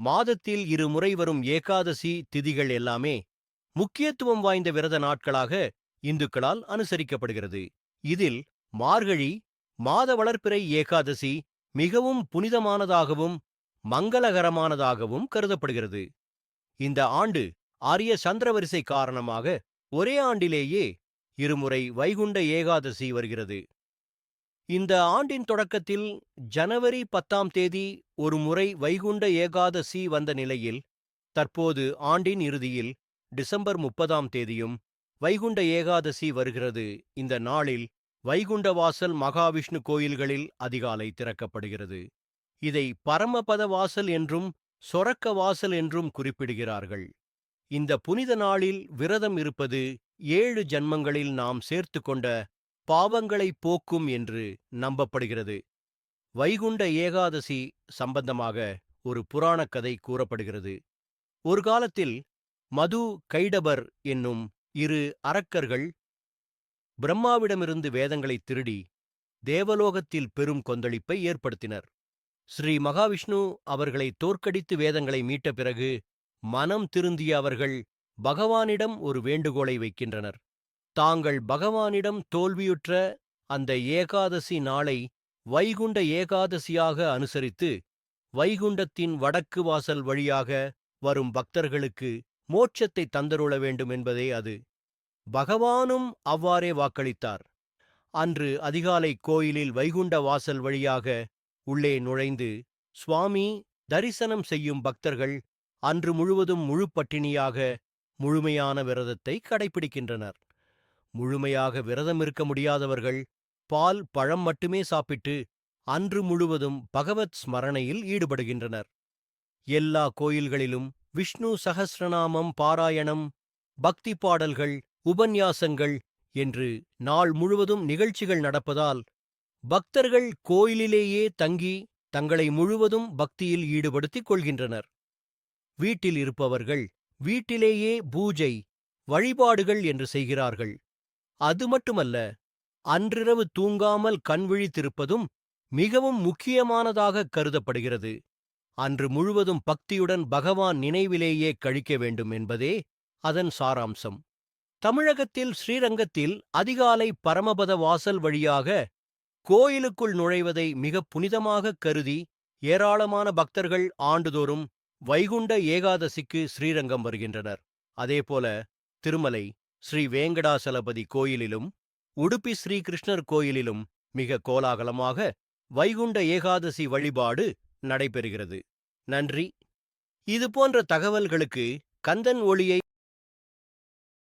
மாதத்தில் இருமுறை வரும் ஏகாதசி திதிகள் எல்லாமே முக்கியத்துவம் வாய்ந்த விரத நாட்களாக இந்துக்களால் அனுசரிக்கப்படுகிறது. இதில் மார்கழி மாத வளர்ப்பிறை ஏகாதசி மிகவும் புனிதமானதாகவும் மங்களகரமானதாகவும் கருதப்படுகிறது. இந்த ஆண்டு ஆரிய சந்திரவரிசை காரணமாக ஒரே ஆண்டிலேயே இருமுறை வைகுண்ட ஏகாதசி வருகிறது. இந்த ஆண்டின் தொடக்கத்தில் ஜனவரி பத்தாம் தேதி ஒரு முறை வைகுண்ட ஏகாதசி வந்த நிலையில் தற்போது ஆண்டின் இறுதியில் டிசம்பர் முப்பதாம் தேதியும் வைகுண்ட ஏகாதசி வருகிறது. இந்த நாளில் வைகுண்ட வாசல் மகாவிஷ்ணு கோயில்களில் அதிகாலை திறக்கப்படுகிறது. இதை பரமபத வாசல் என்றும் சொரக்க வாசல் என்றும் குறிப்பிடுகிறார்கள். இந்த புனித நாளில் விரதம் இருப்பது ஏழு ஜன்மங்களில் நாம் சேர்த்து கொண்ட பாவங்களை போக்கும் என்று நம்பப்படுகிறது. வைகுண்ட ஏகாதசி சம்பந்தமாக ஒரு புராணக் கதை கூறப்படுகிறது. ஒரு காலத்தில் மது கைடபர் என்னும் இரு அரக்கர்கள் பிரம்மாவிடமிருந்து வேதங்களை திருடி தேவலோகத்தில் பெரும் கொந்தளிப்பை ஏற்படுத்தினர். ஸ்ரீ மகாவிஷ்ணு அவர்களை தோற்கடித்து வேதங்களை மீட்ட பிறகு மனம் திருந்திய அவர்கள் பகவானிடம் ஒரு வேண்டுகோளை வைக்கின்றனர். தாங்கள் பகவானிடம் தோல்வியுற்ற அந்த ஏகாதசி நாளை வைகுண்ட ஏகாதசியாக அனுசரித்து வைகுண்டத்தின் வடக்கு வாசல் வழியாக வரும் பக்தர்களுக்கு மோட்சத்தை தந்தருள வேண்டும் என்பதே அது. பகவானும் அவ்வாறே வாக்களித்தார். அன்று அதிகாலை கோயிலில் வைகுண்ட வாசல் வழியாக உள்ளே நுழைந்து சுவாமி தரிசனம் செய்யும் பக்தர்கள் அன்று முழுவதும் முழு பட்டினியாக முழுமையான விரதத்தை கடைபிடிக்கின்றனர் முழுமையாக விரதம் இருக்க முடியாதவர்கள் பால் பழம் மட்டுமே சாப்பிட்டு அன்று முழுவதும் பகவத் ஸ்மரணையில் ஈடுபடுகின்றனர். எல்லா கோயில்களிலும் விஷ்ணு சகசிரநாமம் பாராயணம் பக்தி பாடல்கள் உபன்யாசங்கள் என்று நாள் முழுவதும் நிகழ்ச்சிகள் நடப்பதால் பக்தர்கள் கோயிலிலேயே தங்கி தங்களை முழுவதும் பக்தியில் ஈடுபடுத்திக் கொள்கின்றனர். வீட்டில் இருப்பவர்கள் வீட்டிலேயே பூஜை வழிபாடுகள் என்று செய்கிறார்கள். அது மட்டுமல்ல அன்றிரவு தூங்காமல் கண் விழித்திருப்பதும் மிகவும் முக்கியமானதாக கருதப்படுகிறது. அன்று முழுவதும் பக்தியுடன் பகவான் நினைவிலேயே கழிக்க வேண்டும் என்பதே அதன் சாராம்சம். தமிழகத்தில் ஸ்ரீரங்கத்தில் அதிகாலை பரமபத வாசல் வழியாக கோயிலுக்குள் நுழைவதை மிக புனிதமாக கருதி ஏராளமான பக்தர்கள் ஆண்டுதோறும் வைகுண்ட ஏகாதசிக்கு ஸ்ரீரங்கம் வருகின்றனர். அதேபோல திருமலை ஸ்ரீ வேங்கடாசலபதி கோயிலிலும் உடுப்பி ஸ்ரீகிருஷ்ணர் கோயிலிலும் மிக கோலாகலமாக வைகுண்ட ஏகாதசி வழிபாடு நடைபெறுகிறது. நன்றி. இது போன்ற தகவல்களுக்கு கந்தன் ஒளியை